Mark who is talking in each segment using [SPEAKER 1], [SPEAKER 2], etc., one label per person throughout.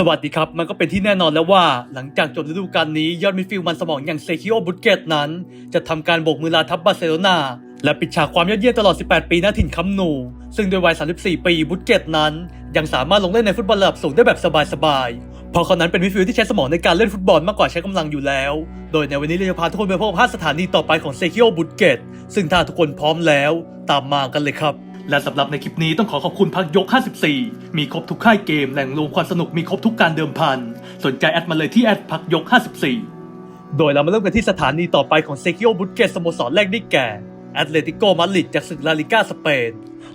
[SPEAKER 1] สวัสดีครับ มันก็เป็นที่แน่นอนแล้วว่า หลังจากจบฤดูกาลนี้ยอดมิดฟิลด์มันสมองอย่างเซคิโอบุตเกตนั้น จะทำการโบกมือลาทับบาร์เซโลนาและปิดฉากความยอดเยี่ยมตลอด 18 ปีหน้าถิ่นคัมนู ซึ่งด้วยวัย 34 ปีบุตเกตนั้น ยังสามารถลงเล่นในฟุตบอลระดับสูงได้แบบสบายๆ เพราะเขานั้นเป็นมิดฟิลด์ที่ใช้สมองในการเล่นฟุตบอลมากกว่าใช้กำลังอยู่แล้ว โดยในวันนี้เราจะพาทุกคนไปพบกับภาพสถานีต่อไปของเซคิโอบุตเกตซึ่งถ้าทุกคนพร้อมแล้ว ตามมากันเลยครับ และสำหรับในคลิปนี้ต้องขอขอบคุณพักยก 54 มีครบทุกค่ายเกมแหล่งรวมความสนุกมีครบทุกการเดิมพัน สนใจแอดมาเลยที่แอดพักยก 54 โดยเรามาเริ่มกันที่สถานีต่อไปของเซคิโอบุตเกสสโมสรแรกได้แก่ แอตเลติโกมาดริดจากศึกลาลิก้าสเปน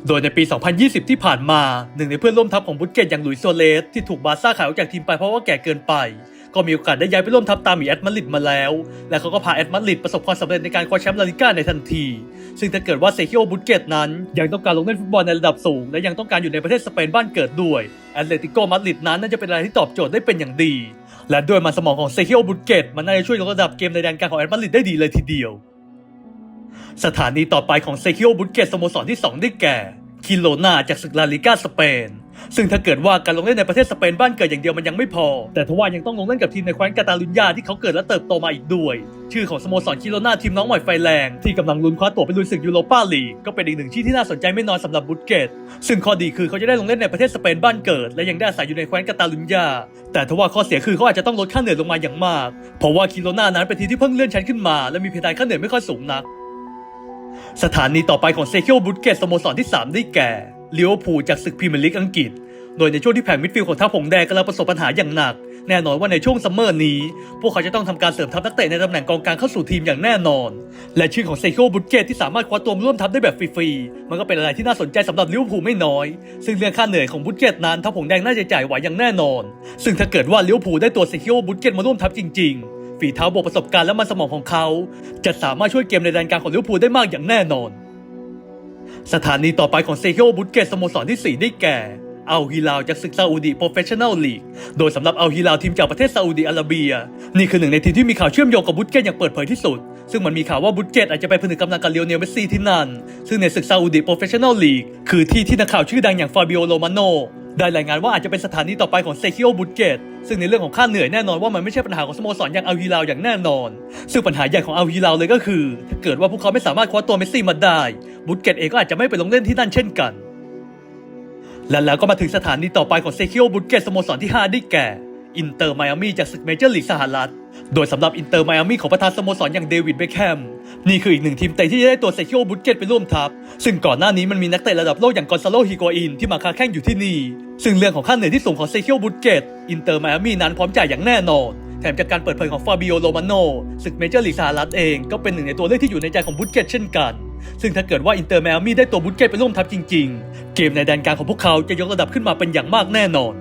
[SPEAKER 1] โดยในปี 2020 ที่ผ่านมา หนึ่งในเพื่อนร่วมทัพของบุตเกตอย่างหลุยส์โซเลสที่ถูกบาร์ซ่าขายออกจากทีมไปเพราะว่าแก่เกินไป ก็มีโอกาสได้ย้ายไปร่วมทัพตามอีแอตมาดริดมาแล้ว และเขาก็พาแอตมาดริดประสบความสำเร็จในการคว้าแชมป์ลาลิก้าในทันที ซึ่งถ้าเกิดว่าเซคิโอบุตเกตนั้น ยังต้องการลงเล่นฟุตบอลในระดับสูง และยังต้องการอยู่ในประเทศสเปนบ้านเกิดด้วยแอตเลติโกมาดริดนั้นน่าจะเป็นอะไรที่ตอบโจทย์ได้เป็นอย่างดีและด้วยมันสมองของเซคิโอบุตเกตมันน่าจะช่วยยกระดับเกมในแดนกลางของแอตมาดริดได้ดีเลยทีเดียว สถานีต่อไปของเซคิโอบุตเกตสโมสรที่ 2 ได้แก่ คิโลนาจากศึกลาลิก้าสเปน ซึ่งถ้าเกิดว่าการลงเล่นในประเทศสเปนบ้านเกิดอย่างเดียวมันยังไม่พอ แต่ทว่ายังต้องลงเล่นกับทีมในแคว้นกาตาลุญญาที่เขาเกิดและเติบโตมาอีกด้วย ชื่อของสโมสรคิโลนาทีมน้องใหม่ไฟแรง ที่กำลังลุ้นคว้าตั๋วไปลุยศึกยูโรปาลีกก็เป็นอีกหนึ่งที่ที่น่าสนใจไม่น้อยสำหรับบุตเกตซึ่งข้อดีคือเขาจะได้ลงเล่นในประเทศสเปนบ้านเกิด และยังได้อาศัยอยู่ในแคว้นกาตาลุญญาแต่ทว่าข้อเสียคือเขาอาจจะต้องลดค่าเหนื่อยลงมาอย่างมาก เพราะว่าคิโลนานั้นเป็นทีมที่เพิ่งเลื่อนชั้นขึ้นมา และมีเพดานค่าเหนื่อยไม่ค่อยสูงนัก สถานีต่อไปของเซเคียวบุตเกตสโมสรที่ 3 ได้แก่ลิเวอร์พูลจากศึกพรีเมียร์ลีกอังกฤษ โดยในช่วงที่แผนมิดฟิลด์ของทัพหงแดงกำลังประสบปัญหาอย่างหนัก แน่นอนว่าในช่วงซัมเมอร์นี้ พวกเขาจะต้องทำการเสริมทัพนักเตะในตำแหน่งกองกลางเข้าสู่ทีมอย่างแน่นอน และชื่อของเซเคียวบุตเกตที่สามารถคว้าตัวมาร่วมทัพได้แบบฟรีๆ มันก็เป็นอะไรที่น่าสนใจสำหรับลิเวอร์พูลไม่น้อย ซึ่งเรื่องค่าเหนื่อยของบุตเกตนั้นทัพหงแดงน่าจะจ่ายไหวอย่างแน่นอน ซึ่งถ้าเกิดว่าลิเวอร์พูลได้ตัวเซเคียวบุตเกตมาร่วมทัพจริง ๆ ฝีเท้าบวกประสบการณ์และมันสมองของเขา จะสามารถช่วยเกมในแดนกลางของลิเวอร์พูลได้มากอย่างแน่นอน สถานีต่อไปของเซเคียวบุตเกตสโมสรที่ 4 ได้แก่อัลฮิลาลจากศึกซาอุดีโปรเฟชชั่นแนลลีก โดยสำหรับอัลฮิลาลทีมจากประเทศซาอุดีอาระเบีย นี่คือหนึ่งในทีมที่มีข่าวเชื่อมโยงกับบุตเกตอย่างเปิดเผยที่สุด ซึ่งมันมีข่าวว่าบุตเกตอาจจะไปผนึกกำลังกับเลียวเนลเมสซี่ที่นั่น ซึ่งในศึกซาอุดีโปรเฟชชั่นแนลลีกคือที่ที่นักข่าวชื่อดังอย่างฟาบิโอโรมาโนได้รายงานว่าอาจจะเป็นสถานีต่อไปของเซคิโอบุตเกตซึ่งในเรื่องของค่าเหนื่อยแน่นอนว่ามันไม่ใช่ปัญหาของสโมสรอย่างอัลฮิลาลอย่างแน่นอน ซึ่งปัญหาใหญ่ของอัลฮิลาลเลยก็คือ ถ้าเกิดว่าพวกเขาไม่สามารถคว้าตัวเมสซี่มาได้ บุตเกตเองก็อาจจะไม่ไปลงเล่นที่นั่นเช่นกัน และแล้วก็มาถึงสถานีต่อไปของเซคิโอบุตเกตสโมสรที่ 5 ได้แก่ อินเตอร์ไมอามีจากศึกเมเจอร์ลีกสหรัฐ โดยสำหรับอินเตอร์ไมอามี่ของประธานสโมสรอย่างเดวิดเบคแฮมนี่คืออีกหนึ่งทีมเตะที่จะได้ตัวเซคิโอบุตเกตไปร่วมทัพ ซึ่งก่อนหน้านี้มันมีนักเตะระดับโลกอย่างกอนซาโลฮิโกอินที่มาค้าแข่งอยู่ที่นี่ ซึ่งเรื่องของค่าเหนื่อยที่สูงของเซคิโอบุตเกตอินเตอร์ไมอามี่นั้นพร้อมจ่ายอย่างแน่นอนแถมจากการเปิดเผยของฟาบิโอโรมาโนศึกเมเจอร์ลีกสหรัฐเองก็เป็นหนึ่งในตัวเลือกที่อยู่ในใจของบุตเกตเช่นกันซึ่งถ้าเกิดว่าอินเตอร์แมอามี่ได้ตัวบุตเกตไปร่วมทัพจริง ๆ เกมในแดนกลางของพวกเขาจะยกระดับขึ้นมาเป็นอย่างมากแน่นอน